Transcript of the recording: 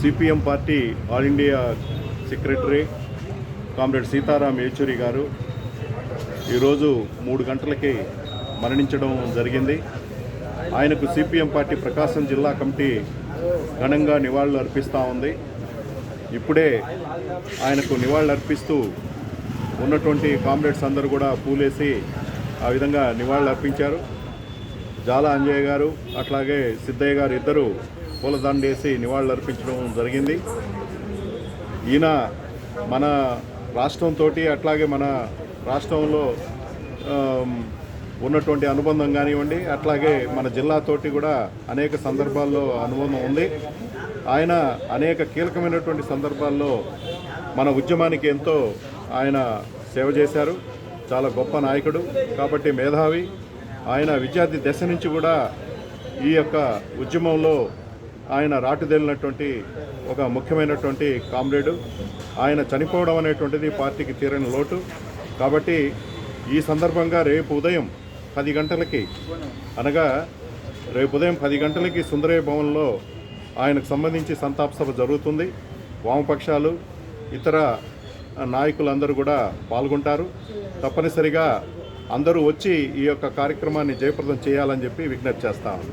CPM party all India secretary comrade Sitaram Yechury garu ఈరోజు మూడు గంటలకి మరణించడం జరిగింది. ఆయనకు సిపిఎం పార్టీ ప్రకాశం జిల్లా కమిటీ ఘనంగా నివాళులు అర్పిస్తూ ఉంది. ఇప్పుడే ఆయనకు నివాళులు అర్పిస్తూ ఉన్నటువంటి కామ్రేడ్స్ అందరూ కూడా పూలేసి ఆ విధంగా నివాళులు అర్పించారు. జాల అంజయ్య గారు అట్లాగే సిద్ధయ్య గారు ఇద్దరు పూలదండేసి నివాళులు అర్పించడం జరిగింది. ఈయన మన రాష్ట్రంతో అట్లాగే మన రాష్ట్రంలో ఉన్నటువంటి అనుబంధం కానివ్వండి అట్లాగే మన జిల్లాతోటి కూడా అనేక సందర్భాల్లో అనుబంధం ఉంది. ఆయన అనేక కీలకమైనటువంటి సందర్భాల్లో మన ఉద్యమానికి ఎంతో ఆయన సేవ చేశారు. చాలా గొప్ప నాయకుడు కాబట్టి మేధావి. ఆయన విద్యార్థి దశ నుంచి కూడా ఈ యొక్క ఉద్యమంలో ఆయన రాటుదేలినటువంటి ఒక ముఖ్యమైనటువంటి కామ్రేడు. ఆయన చనిపోవడం అనేటువంటిది పార్టీకి తీరని లోటు. కాబట్టి ఈ సందర్భంగా రేపు ఉదయం పది గంటలకి అనగా రేపు ఉదయం పది గంటలకి సుందరయ్య భవన్లో ఆయనకు సంబంధించి సంతాప సభ జరుగుతుంది. వామపక్షాలు ఇతర నాయకులందరూ కూడా పాల్గొంటారు. తప్పనిసరిగా అందరూ వచ్చి ఈ యొక్క కార్యక్రమాన్ని జయప్రదం చేయాలని చెప్పి విజ్ఞప్తి చేస్తాను